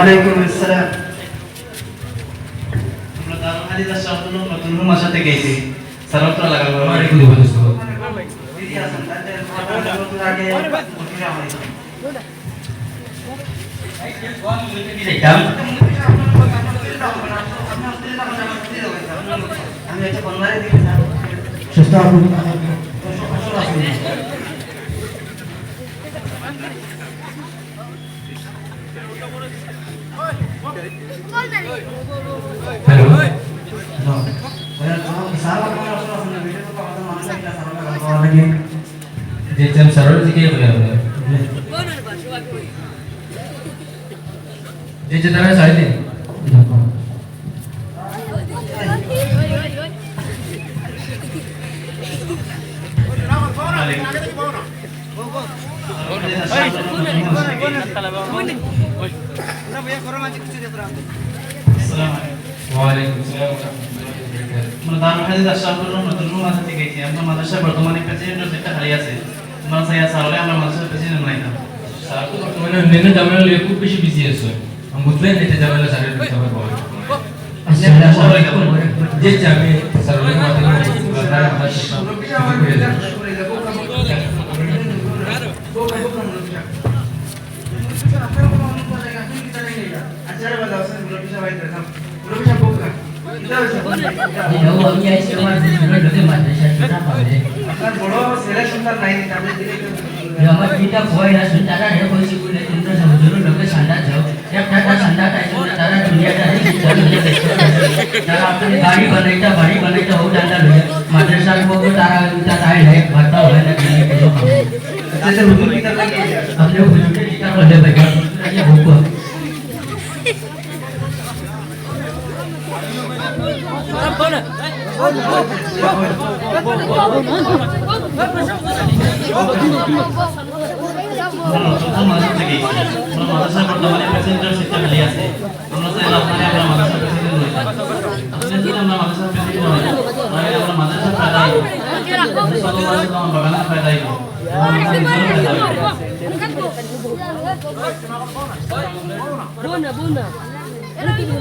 ওয়ালাইকুম আসসালাম। আমরা দারুল হাদিস আশরাফুল নতুন রুম আসাতে গেছি। সারাফটা লাগাবো আমার একটু দিদি আছেন তাদের ফটো আগে উঠিরা হয় আমি একটা বন্ধারে দিকে চেষ্টা করুন হ্যালো যে চাম সরল দিকে বলে বলে যে আমরা মাদ্রাসার বর্তমানে প্রেসিডেন্টের যেটা খালি আছে আমরা সাইয়া সারলে আমরা মাদ্রাসার প্রেসিডেন্ট বানাইতাম স্যার তো বর্তমানে অন্যান্য জামেলা লিয়ে খুব বেশি বিজি আছে আমি বুঝলেন এটা জামেলা স্যারের বিষয়ে বলে যে যে আমি રમત ગીતા કોઈ રસ તારા રે કોઈ શીખવું ને તું સમજો લોકો સાંડા જાઓ. જબ તારા સાંડા થાય તો તારા દુનિયા તારે જરૂર તારા આપણે ગાડી બનાવીતા ભાડી બનાવીતા બહુ દાંડા લઈ માદ્રસા લોકો તારા ગીતા તારે લે ભરતા હોય ને ગીતા બોલો એટલે તો ગીતા લાગે આપણે ભૂલ કે ગીતા બોલે ભાઈ. એટલે ભૂકો કોણ કોણ કોણ કોણ মাদ্রাসা বর্তমানে প্রেসিডেন্টের শিক্ষা মেলে আছে আমরা চাইলে আপনারা আমরা মাদ্রাসা প্রেসিডেন্ট হই আপনারা যদি আমরা মাদ্রাসা প্রেসিডেন্ট হই তাহলে আমরা মাদ্রাসা ফায়দা হই সর্বদা আমরা বাগানের ফায়দা হই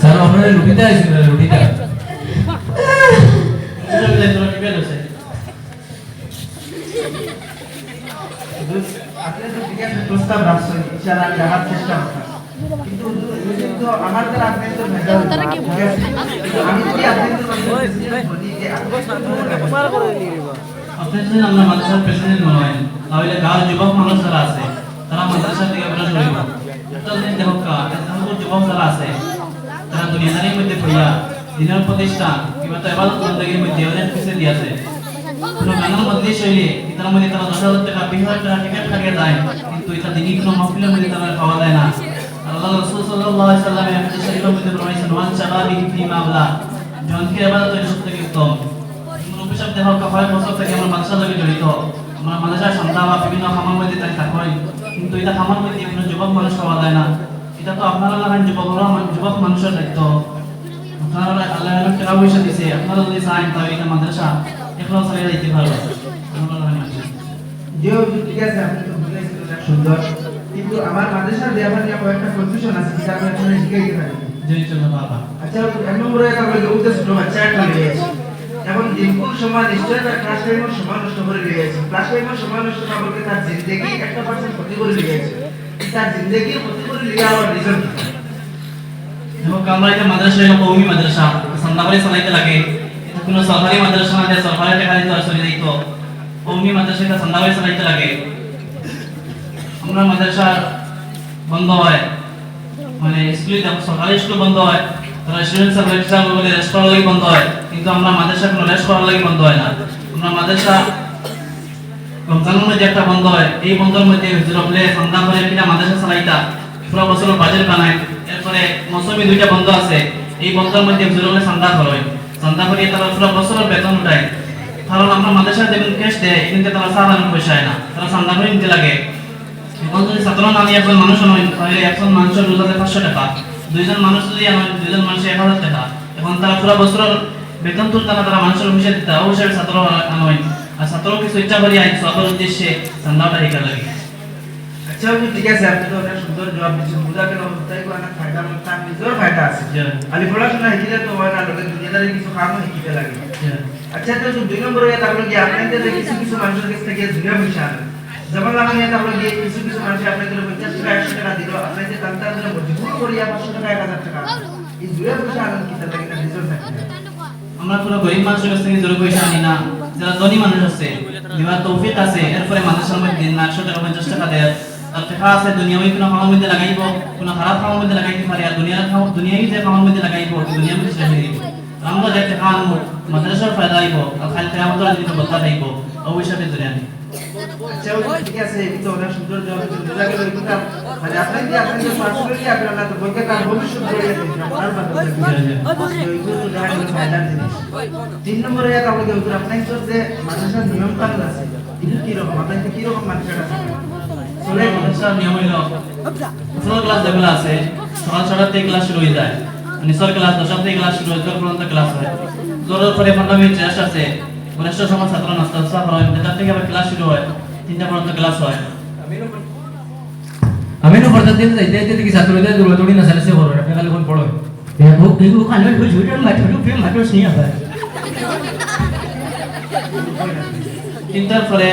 স্যার আপনারা লুটিতে আসেন লুটিতে লুটিতে লুটিতে আছে আপনি তো আছে প্রস্তাব আছে? তাহলে তারা মাদ্রাসা থেকে বেরো চলিব একটা জিনিস দেখো আছে তারা দুনিয়াদারির মধ্যে পড়িয়া দিনের প্রতিষ্ঠান কিংবা তো এবার অনেক কিছু দিয়েছে কিন্তু এটা দিনই বিভিন্ন যুবক মানুষ পাওয়া যায় না। এটা তো আপনারা লাগান যুবক মানুষের দায়িত্ব। আপনারা আল্লাহ টাকা পয়সা দিছে, আপনারা যদি চান তাহলে এটা মাদ্রাসা। এখনও চালিয়ে যাইতে পারবে। আমরা লাগান মানুষ। যে হুজুর, ঠিক আছে আপনি তো বুঝাইছেন অনেক সুন্দর। কিন্তু আমার মাদ্রাসার ব্যাপার নিয়ে কয়েকটা কনফিউশন আছে যেটা আমি আপনাদের শিখাইতে পারি জয় চন্দ্র বাবা। আচ্ছা এক নম্বরে একটা বলে উঠতে ছোট বাচ্চা একটা লেগে এখন দিনকুল সময় নিশ্চয় তার ক্লাস টাইমের সময় নষ্ট করে লেগে ক্লাস টাইমের সময় নষ্ট না বলতে তার জিন্দগি একটা পার্সেন্ট ক্ষতি করে লেগে তার জিন্দগির ক্ষতি করে লেগে আমার রিজন এটা মাদ্রাসা কৌমি মাদ্রাসা। সন্ধ্যাবারে চালাইতে লাগে। কোনো সরকারি মাদ্রাসা না যে সরকারি টাকা দিতে চলে যাইতো। কৌমি মাদ্রাসা এটা সন্ধ্যাবারে চালাইতে লাগে। আমরা মাদ্রাসা বন্ধ হয়। মানে স্কুলে সরকারি স্কুল বন্ধ হয়, তারা হিসাবে বলে রেস্ট করার লাগি বন্ধ হয়। কিন্তু আমরা মাদ্রাসা কোনো রেস্ট করার লাগি বন্ধ হয় না। আমরা মাদ্রাসা মধ্যে একটা বন্ধ হয়। এই বন্ধের মধ্যে সন্ধ্যা করে মাদ্রাসা পুরো বছর বানায়। এরপরে দুইটা বন্ধ আছে। এই বন্ধের মধ্যে সন্ধ্যা করে সন্ধ্যা করে তারা পুরো বছরের বেতন উঠায়। কারণ আমরা মাদ্রাসা যেমন ক্যাশ দেয় কিন্তু তারা সাধারণ পয়সা হয় না। তারা সন্ধ্যা করে নিতে লাগে। এখন যদি ছাত্র না নিয়ে একজন মানুষ নয়, তাহলে একজন মানুষের রোজ আছে পাঁচশো টাকা। দুইজন মানুষ যদি আনেন দুইজন মানুষের এক হাজার টাকা। এখন তারা পুরো বছরের বেতন তুলতে না, তারা মানুষের অফিসে দিতে, অবশ্যই ছাত্র আনবেন আর ছাত্র কিছু করি আইন সবার উদ্দেশ্যে সন্ধ্যাটা হিকা লাগে। ঠিক আছে আপনি তো অনেক সুন্দর জবাব দিচ্ছেন। বুঝা গেল তাই কোনো ফায়দা তার নিজের ফায়দা আছে। খালি পড়াশোনা শিখিলে তো হয় না লোকের দুনিয়াদারি কিছু কামও শিখিতে লাগে। আচ্ছা তো দুই নম্বরে তাহলে কি আপনাদের কিছু কিছু মানুষের কাছ থেকে ঝুড়ে পয়সা আনেন যেমন আমি তাহলে গিয়ে কিছু কিছু মানুষ আপনাদের পঞ্চাশ টাকা একশো টাকা দিল। আপনাদের কান্তা ধরে মজবুর করিয়া পাঁচশো টাকা এক হাজার টাকা। এই ঝুড়ে পয়সা আনেন কি তাহলে এটা রিজন থাকে আমরা কোনো গরিব মানুষের কাছ থেকে জোর পয়সা আনি না। যারা ধনী মানুষ আছে যারা তৌফিক আছে এরপরে মানুষের মধ্যে না একশো টাকা পঞ্চাশ টাকা দেয়। আর টাকা আছে দুনিয়াবি কোনো খাওয়ার মধ্যে লাগাইব কোনো খারাপ খাওয়ার মধ্যে লাগাইতে পারে আর দুনিয়ার খাওয়া দুনিয়াবি যে খাওয়ার মধ্যে লাগাইব দুনিয়ার মধ্যে শেষ হয়ে দিব আমরা যে টাকা আনব মাদ্রাসার ফায়দা আইব আর খালি কেয়ামতের দিন বদলা থাকব অবশ্যই ধরে আনি আচ্ছা ঠিক আছে তো অনেক সুন্দর জবাব দিচ্ছেন বুঝা গেল মানে কি যে পার্সোনালি আপনার না তো ভবিষ্যৎ ফায়দার জিনিস। তিন নম্বরে এক আমাদের যে মানুষের নিয়ম কানুন আছে? এটা কি রকম আপনার কি রকম মানুষের কাছে চলে মাদ্রাসার নিয়ম হইল প্রথম ক্লাস যেগুলো আছে সকাল ছটার থেকে ক্লাস শুরু হয়ে যায় নিচর ক্লাস দশটার থেকে ক্লাস শুরু হয় জোর পর্যন্ত ক্লাস হয় জোরের পরে পনেরো মিনিট রেস্ট আছে রেস্টের সময় ছাত্র নাস্তা হয় দেড়টার থেকে আবার ক্লাস শুরু হয় তিনটা পর্যন্ত ক্লাস হয় আমি নো পড়তে দিন যাইতে যাইতে কি ছাত্রদের দৌড় দৌড়ি না সালে সে করো আপনি খালি কোন পড়ো ibu kan lu sudah macam lu film macam ni apa? তিনটার পরে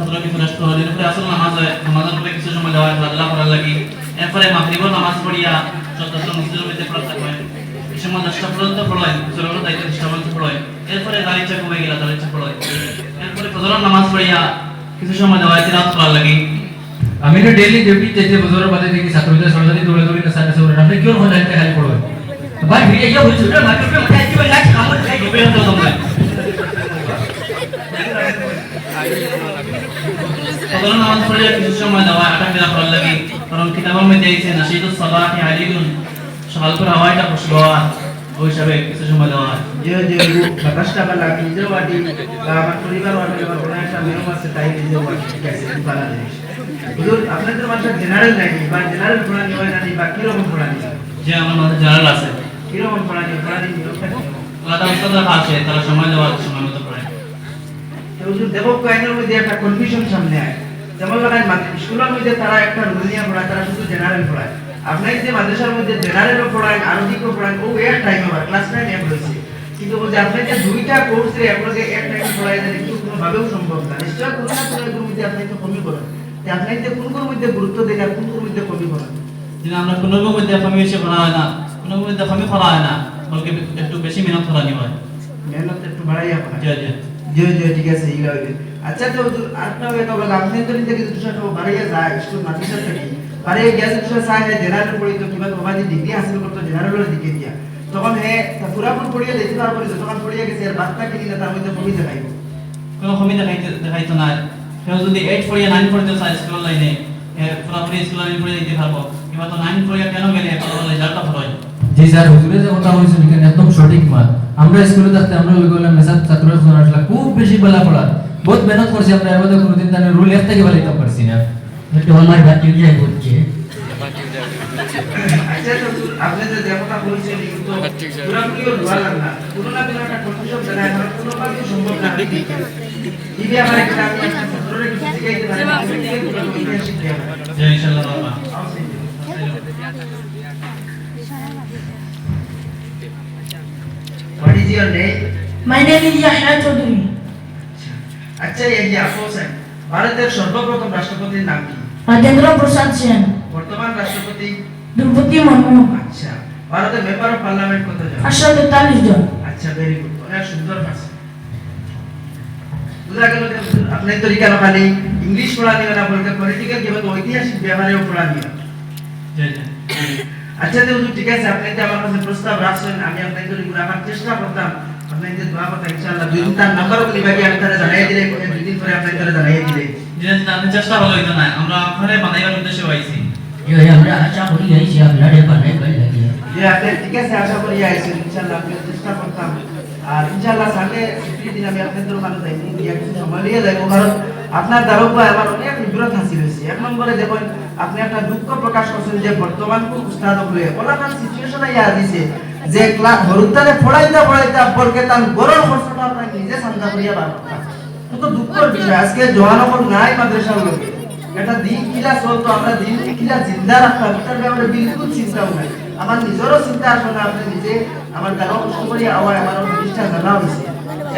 ছাত্র কিছু রেস্ট হলো এরপরে আসল নামাজ নামাজের পরে কিছু সময় দেওয়া হয় খেলাধুলা করার লাগি। এরপরে মাগরিবর নামাজ পড়িয়া যথেষ্ট মসজিদের মধ্যে পড়া থাকবে এই সময় দশটা পর্যন্ত পড়ায় জোরের দায়িত্ব দশটা পর্যন্ত পড়ায়। এরপরে যার কমে গেলা তার পড়ায়। এরপরে ফজরের নামাজ পড়িয়া কিছু সময় দেওয়া হয় তিলাওয়াত করার লাগি। আমি তো ডেইলি ডিউটি যেতে বজর বাদে দেখি ছাত্রদের সরকারি দৌড়ে দৌড়ি না সালে সে আপনি কোন জায়গায় খালি পড়ো Baik dia dia sudah macam film macam tu nak kamu saya রুপে হতে তোমরা। কিছু সময় দেওয়া ওই কিছু সময় হয়। যে নিজেও বা আমার পরিবার কোনো একটা নিয়ম আছে তাই নিজেও বাড়ি ঠিক আছে এটা জিনিস। হুজুর আপনাদের বাসা জেনারেল নাকি বা জেনারেল পড়ানি হয় নাকি বা কীরকম পড়ানি যে আমার মাঝে জেনারেল আছে। কীরকম পড়ানি পড়ানি নিয়মটা কীরকম? আলাদা উস্তাদরা আছে তারা সময় দেওয়ার সময় মতো পড়ায়। হুজুর কাইনের মধ্যে একটা কনফিউশন সামনে আয়। যেমন স্কুলের মধ্যে তারা একটা রুল নিয়ে পড়ায় তারা শুধু জেনারেল পড়ায়। আপনার যে মাদ্রাসার মধ্যে জেনারেলও পড়ায় আরবিকও পড়ায় ও এক টাইম আবার ক্লাস নাইন কিন্তু বলছে দুইটা কোর্সে একলগে এক টাইম পড়ায় এটা কিন্তু কোনোভাবেও সম্ভব না। নিশ্চয় কোনো না কোনো এগুলোর মধ্যে আপনি একটু কমই করেন যে আপনি যে কোন কোন মধ্যে গুরুত্ব দেন আর কোন কোন মধ্যে কমই করেন আমরা কোনো মধ্যে হয় না মধ্যে হয় না। বলকে একটু বেশি মেহনত করানি হয়। মেহনত একটু বাড়াই আপনার জি জি জি জি ঠিক আছে এইগুলো হইবে। আচ্ছা তো হুজুর হবে তো আপনি তো নিজে কিছু টাকা বাড়াইয়া যায় স্কুল মাদ্রাসা থেকে বাড়াইয়া গিয়ে কিছু চাই হে জেনারেল পড়ি তো কিবা বাবা যে ডিগ্রি হাসিল করতো জেনারেলের দিকে দিয়া। তখন হে পুরাপুর পড়িয়া দেখি তারপরে যতক্ষণ পড়িয়া গেছে আর বাচ্চা কিনি না তার মধ্যে কমি দেখাইব। কোনো কমি দেখাইতে দেখাইতো না। কেউ যদি এইট পড়িয়া নাইন পড়তে চায় স্কুলের লাইনে পুরোপুরি স্কুলের লাইনে পড়ে যেতে পারব। কিংবা তো নাইন পড়িয়া কেন গেলে রেজাল্টটা ভালো হয়? জি স্যার হুজুরে যে কথা হয়েছে এখানে একদম সঠিক মাত। আমরা স্কুলে থাকতে আমরা ওই বললাম মেসাজ ছাত্ররা শোনা আসলে খুব বেশি বেলা পড়া। বহুত মেহনত করছি আমরা এর মধ্যে কোনোদিন তার রুল এক থেকে বাড়িতে পারছি না। আমার বলছে আচ্ছা আপনি যে বলছেন এগুলো তো পুরাপুরি ধোয়া একটা কনফিউশন জানা এখন কোনো সম্ভব না দিদি আমার একটা আমি একটা ছাত্ররে কিছু শিখাইতে পারি না ইনশাআল্লাহ বাবা What is your name? My name is Yahya Chaudhary. আচ্ছা এই যে আপু স্যার ভারতের সর্বপ্রথম রাষ্ট্রপতির নাম কি Rajendra Prasad Sen. বর্তমান রাষ্ট্রপতি Drupadi Murmu. আচ্ছা ভারতের মেম্বার অফ পার্লামেন্ট কত জন আটশো তেতাল্লিশ জন আচ্ছা ভেরি গুড অনেক সুন্দর ভাষা বুঝা গেল যে আপনি তো রিকানো খালি ইংলিশ পড়া নিও না বলতে পলিটিক্যাল কিংবা ঐতিহাসিক ব্যাপারেও পড়া জি আচ্ছা হুজুর ঠিক আছে আপনি যে আমার কাছে প্রস্তাব রাখছেন আমি আপনাকে যদি আমার চেষ্টা করতাম। আপনি যে দোয়া করতে ইনশাআল্লাহ দুই দিন তার নাম্বার বলি বাকি আমি তারা জানাই দিলে দুই দিন পরে আপনি তারা জানাই দিলে। যেন জানতে চেষ্টা ভালো হইতো না আমরা আপনারে বানাইবার উদ্দেশ্যে হইছি Yo আমরা আশা করি আইছি আপনারা বানাই কই লাগি ঠিক আছে আশা করি আইছি ইনশাআল্লাহ আপনি চেষ্টা করতাম। আর ইনশাআল্লাহ সামনে দিন আমি আপনাদের ওখানে যাইনি, গিয়ে কিছু সময় নিয়ে যাইবো। কারণ আপনার দ্বারক ভাই আমার অনেক বিব্রত হাসি হয়েছে। এক নম্বরে দেখুন, আপনি একটা দুঃখ প্রকাশ করছেন যে বর্তমান কোন উস্তাদ হয়ে ওলাকার সিচুয়েশন ইয়া দিছে যে ক্লাস হরুদ্দারে পড়াইতে পড়াইতে বলকে তার গরম খরচটা নিজে সান্দা করিয়া বার তো দুঃখের বিষয়। আজকে জোয়ানকর নাই মাদ্রাসাগুলোকে একটা দিন কিলা চলতো, আমরা দিন কিলা জিন্দা রাখতাম, এটার ব্যাপারে বিলকুল চিন্তাও নাই। আমার নিজেরও চিন্তা আসলে আপনি নিজে আমার কষ্ট করি আওয়াজ আমার জিনিসটা জানা হয়েছে।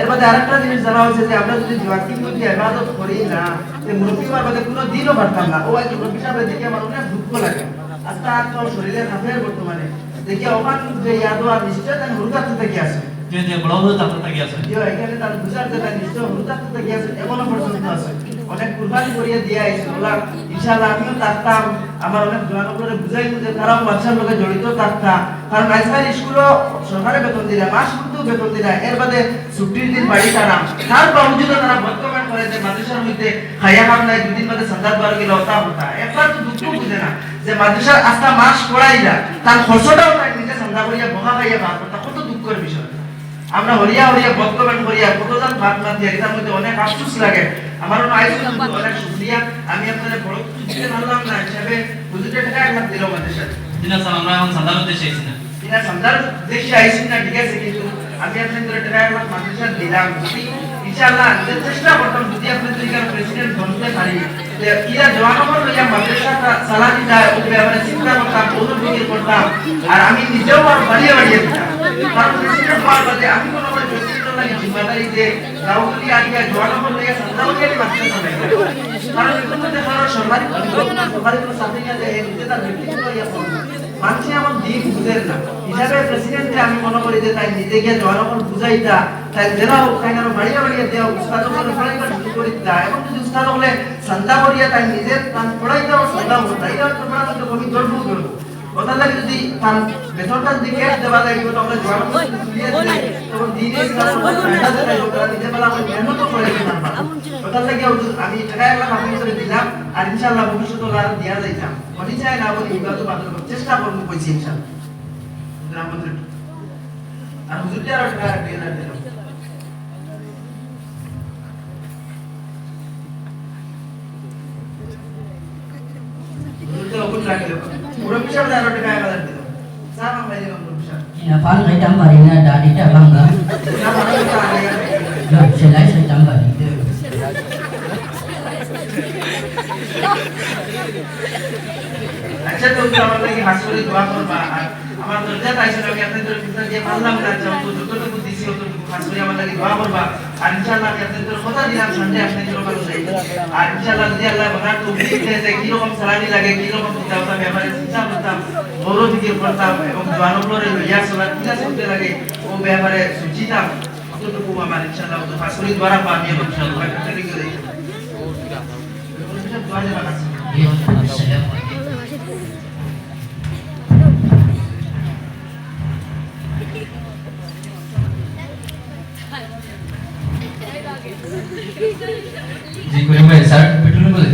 এর মধ্যে আরেকটা জিনিস জানা হয়েছে যে আমরা যদি জোয়াকির মধ্যে ইবাদত করি না যে মুরব্বী হওয়ার মধ্যে কোনো দিনও পারতাম না। ও আজ মুরব্বী সাহেব দেখে আমার অনেক দুঃখ লাগে। আস্তে আস্তে ওর শরীরে খাফের বর্তমানে। দেখি ওখান যে ইয়াদো আর নিশ্চয় তাই হুরকাত থেকে আসে যে যে বড় বড় তাতে থাকি যে এখানে তার বুঝার জায়গা নিশ্চয় হুরকাত থেকে আসে এখনও পর্যন্ত আছে। অনেক কুরবানি করিয়ে দিয়ে আইছে। ইনশাআল্লাহ আমিও থাকতাম আমার অনেক জোয়ানগুলোরে বুঝাই যে তারাও বাচ্চার লোকে জড়িত থাকতাম কারণ আজকাল স্কুলও সরকারে বেতন দিলা, মাস কিন্তু বেতন দিলা, এর বাদে ছুটির দিন বাড়ি তারা তার বাবজুদও তারা বর্তমান করে যে মাদ্রাসার মধ্যে খাইয়া খাম নাই, দুদিন বাদে সন্ধ্যার বার গেলে হতা একবার তো দুঃখ বুঝে না যে মাদ্রাসার আস্তা মাস পড়াইলা তার খরচটাও তাই নিজে সন্ধ্যা করিয়া বহা খাইয়া ভাত করতা কত দুঃখের বিষয়। আমরা হরিয়া হরিয়া, বর্তমান হরিয়া, কতজন ভাত না দিয়ে, এটার মধ্যে অনেক আফসোস লাগে। আমার আইসি অনেক শুক্রিয়া। আমি আপনাদের বড় কিছু দিতে পারলাম না হিসাবে হুজুরকে টাকা একবার দিল মাদ্রাসার দিনা স্যার আমরা এখন সাদা করতে চাইছি না। কিনা সন্ধ্যার দেশে আইসি না ঠিক আছে কিন্তু আমি আপনাদের টাকা একবার মাদ্রাসা দিলাম। যদি ইনশাআল্লাহ যে চেষ্টা করতাম যদি আপনাদের প্রেসিডেন্ট বনতে পারি। যে ইরা জওয়ানগর লইয়া মাদ্রাসাটা যায় ও ব্যাপারে চিন্তা করতাম অনুভূতি করতাম। আর আমি নিজেও আর বাড়িয়ে বাড়িয়ে দিতাম। কারণ প্রেসিডেন্ট হওয়ার বাদে আমি কোনো করে প্রেসিডেন্ট লাগে জিম্মাদারি যে গাঁওগুলি আগে জওয়ানগর লইয়া সন্ধ্যাবলি আগে মাদ্রাসা চালাই কারণ এর কারও সরকারি সরকারি কোনো চাকরি না যে নিজে তার ব্যক্তিগত করবে আমার দিন বুঝেন না। হিসাবে প্রেসিডেন্টকে আমি মনে করি যে তাই নিজে গিয়ে জনগণ বুঝাইতা তাই জেলাও তাই আরও বাড়িয়ে বাড়িয়ে দেওয়া উস্তাদ পড়াইবার শুরু করে সন্ধ্যা করিয়া তাই নিজের তার পড়াই দেওয়া সন্ধ্যা হতো এটা তো কিন্তু কমি ধরবো ধরবো। কথা লাগে যদি তার বেতনটা ক্যাশ দেওয়া কিন্তু আমরা জনগণ তুলিয়ে দিলে তখন দিনে দেয় নিজে বেলা আমার মেহনত করে দিতাম কথা লাগে আমি টাকা এক লাখ আপনি করে দিলাম আর ইনশাআল্লাহ ভবিষ্যতে আর দিয়া যাইতাম। মনে চায় না বলি ইবাদত বাদত চেষ্টা করব কইছি ইনশাআল্লাহ। আর হুজুরকে আর টাকা দিয়ে দিলাম হুজুরকে অকুল রাখল পুরো পিছাব আর টাকা এক হাজার দিলাম সারা ভাই দিলাম পুরো পিছাব Napal kay tambari na dati ta bangga. না মানে তো আমার দরজা আমি পারলাম না যাও তো যতটুকু দিছি অতটুকু হাসপাতালে আমার লাগি দোয়া করবা। আর ইনশাআল্লাহ আমি আপনাদের কথা দিলাম সন্ধ্যে আপনাদের ভালো যাই আর ইনশাআল্লাহ যদি আল্লাহ বানার তো যে কি রকম সালামি লাগে কি রকম চিন্তা করতাম ব্যাপারে চিন্তা করতাম বড় দিকে করতাম এবং জোয়ানগুলোরে লইয়া চলার কিনা চলতে লাগে ও ব্যাপারে সুচিতাম। অতটুকু আমার ইনশাআল্লাহ তো দ্বারা পাবি এবং ইনশাআল্লাহ। જી કોઈ મેં સાહેબ પેટ્રોલ બોલે